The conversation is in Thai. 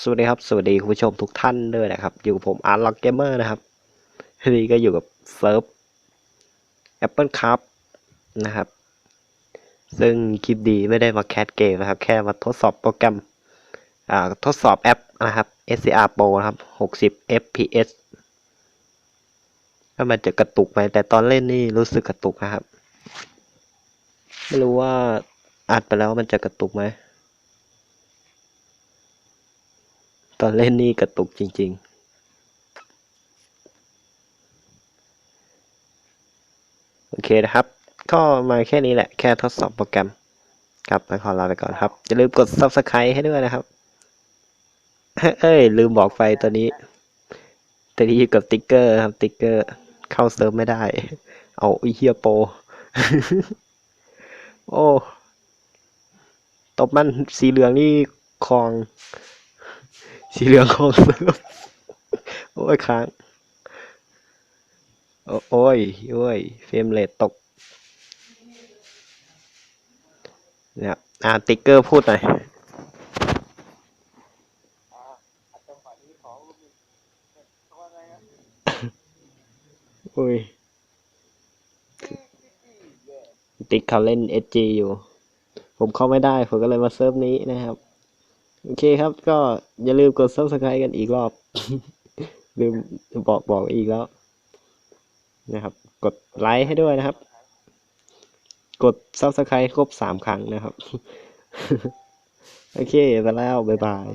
สวัสดีครับ สวัสดีคุณผู้ชมทุกท่านด้วยนะครับ อยู่กับผมอาร์ล็อกเกมเมอร์นะครับทีนี้ก็อยู่กับเซิร์ฟ Apple Cup นะครับ ซึ่งคลิปดีไม่ได้มาแคสเกมนะครับ แค่มาทดสอบโปรแกรมทดสอบแอปนะครับ SCR Pro นะครับ 60 fps ว่ามันจะกระตุกไหมแต่ตอนเล่นนี่รู้สึกกระตุกนะครับ ไม่รู้ว่าอัดไปแล้วมันจะกระตุกไหม ตอนเล่นนี่กระตุกจริง ๆโอเคนะครับ ก็มาแค่นี้แหละ แค่ทดสอบโปรแกรม ครับไปขอลาไปก่อนครับ อย่าลืมกด subscribe ให้ด้วยนะครับ เอ้ย ลืมบอกไปตอนนี้ตอนนี้อยู่กับติ๊กเกอร์ครับ ติ๊กเกอร์ เข้าเซิร์ฟไม่ได้ เอาอเฮียโป โอ้ ตบมันสีเหลืองนี่คลอง สีเหลืองของเซิร์ฟโอ้ยค้างโอโอ้ยโอ้ยเฟรมเรทตกเนี่ยอ่าติ๊กเกอร์พูดหน่อยโอ้ยติ๊กเขาเล่น SG อยู่ ผมเข้าไม่ได้ ผมก็เลยมาเซิร์ฟนี้นะครับ โอเคครับ ก็อย่าลืมกด subscribe กันอีกรอบ ลืมบอกบอกอีกแล้ว นะครับ กดไลค์ให้ด้วยนะครับ กด subscribe ครบสามครั้งนะครับ โอเคไปแล้ว บ๊ายบาย